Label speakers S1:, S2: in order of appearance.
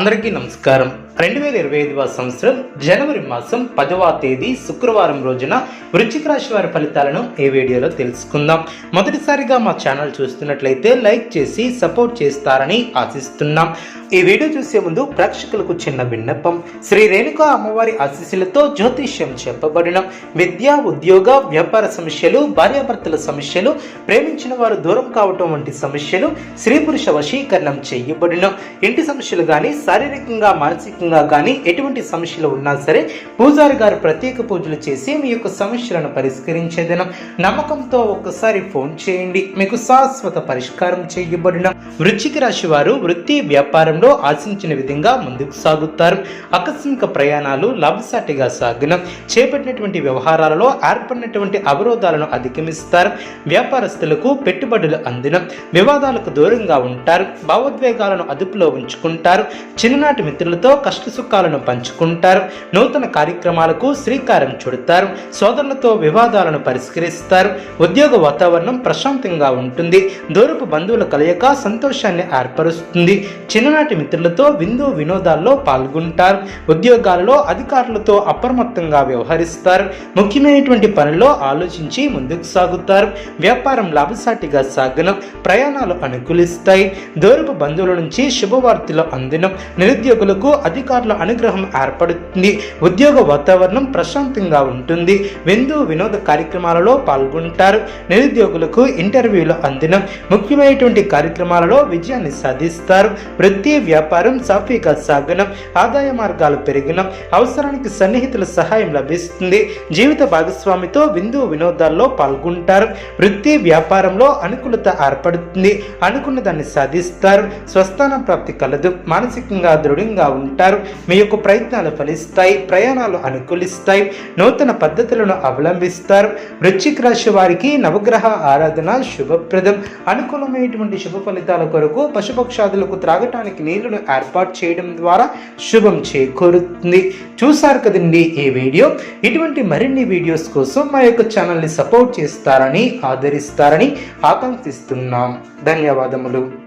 S1: అందరికీ నమస్కారం. రెండు వేల ఇరవై ఐదవ సంవత్సరం జనవరి మాసం పదవ తేదీ శుక్రవారం రోజున వృశ్చిక రాశి వారి ఫలితాలను ఈ వీడియోలో తెలుసుకుందాం. మొదటిసారిగా మా ఛానల్ చూస్తున్నట్లయితే లైక్ చేసి సపోర్ట్ చేస్తారని ఆశిస్తున్నాం. ఈ వీడియో చూసే ముందు ప్రేక్షకులకు చిన్న విన్నపం. శ్రీ రేణుకా అమ్మవారి ఆశీస్సులతో జ్యోతిష్యం చెప్పబడిన. విద్య ఉద్యోగ వ్యాపార సమస్యలు భార్యాభర్తల సమస్యలు ప్రేమించిన వారు దూరం కావటం వంటి సమస్యలు స్త్రీ పురుష వశీకరణం చేయబడిన. ఇంటి సమస్యలు కానీ శారీరకంగా మానసికంగా కానీ ఎటువంటి సమస్యలు ఉన్నా సరే పూజారి గారు ప్రత్యేక పూజలు చేసి మీ యొక్క సమస్యలను పరిష్కరించేదనం. నమ్మకంతో ఒక్కసారి ఫోన్ చేయండి. మీకు శాశ్వత పరిష్కారం చేయబడిన వృశ్చిక రాశి వారు వృత్తి వ్యాపారంలో ఆశించిన విధంగా ముందుకు సాగుతారు. ఆకస్మిక ప్రయాణాలు లాభసాటిగా సాగిన చేపట్టినటువంటి వ్యవహారాలలో ఏర్పడినటువంటి అవరోధాలను అధిగమిస్తారు. వ్యాపారస్తులకు పెట్టుబడులు అందిన వివాదాలకు దూరంగా ఉంటారు. భావోద్వేగాలను అదుపులో ఉంచుకుంటారు. చిన్ననాటి మిత్రులతో కష్ట సుఖాలను పంచుకుంటారు. నూతన కార్యక్రమాలకు శ్రీకారం చుడతారు. సోదరులతో వివాదాలను పరిష్కరిస్తారు. ఉద్యోగ వాతావరణం ప్రశాంతంగా ఉంటుంది. దూరపు బంధువుల కలయిక సంతోషాన్ని ఏర్పరుస్తుంది. చిన్ననాటి మిత్రులతో విందు వినోదాల్లో పాల్గొంటారు. ఉద్యోగాలలో అధికారులతో అప్రమత్తంగా వ్యవహరిస్తారు. ముఖ్యమైనటువంటి పనుల్లో ఆలోచించి ముందుకు సాగుతారు. వ్యాపారం లాభసాటిగా సాగనం. ప్రయాణాలు అనుకూలిస్తాయి. దూరపు బంధువుల నుంచి శుభవార్తలు అందినం. నిరుద్యోగులకు అధిక అధికారుల అనుగ్రహం ఏర్పడుతుంది. ఉద్యోగ వాతావరణం ప్రశాంతంగా ఉంటుంది. విందు వినోద కార్యక్రమాలలో పాల్గొంటారు. నిరుద్యోగులకు ఇంటర్వ్యూలు అందినం. ముఖ్యమైనటువంటి కార్యక్రమాలలో విజయాన్ని సాధిస్తారు. వృత్తి వ్యాపారం సాఫీగా సాగనం ఆదాయ మార్గాలు పెరిగినం. అవసరానికి సన్నిహితుల సహాయం లభిస్తుంది. జీవిత భాగస్వామితో విందు వినోదాల్లో పాల్గొంటారు. వృత్తి వ్యాపారంలో అనుకూలత ఏర్పడుతుంది. అనుకున్న దాన్ని సాధిస్తారు. స్వస్థానం ప్రాప్తి కలదు. మానసికంగా దృఢంగా ఉంటారు. మీ యొక్క ప్రయత్నాలు ఫలిస్తాయి ప్రయాణాలు అనుకూలిస్తాయి నూతన పద్ధతులను అవలంబిస్తారు. వృశ్చిక రాశి వారికి నవగ్రహ ఆరాధన శుభప్రదం. అనుకూలమైనటువంటి శుభ ఫలితాల కొరకు పశుపక్షాదులకు త్రాగటానికి నీళ్ళను ఏర్పాటు చేయడం ద్వారా శుభం చేకూరుతుంది. చూశారు కదండి ఈ వీడియో? ఇటువంటి మరిన్ని వీడియోస్ కోసం మా యొక్క ఛానల్ని సపోర్ట్ చేస్తారని ఆదరిస్తారని ఆకాంక్షిస్తున్నాం. ధన్యవాదములు.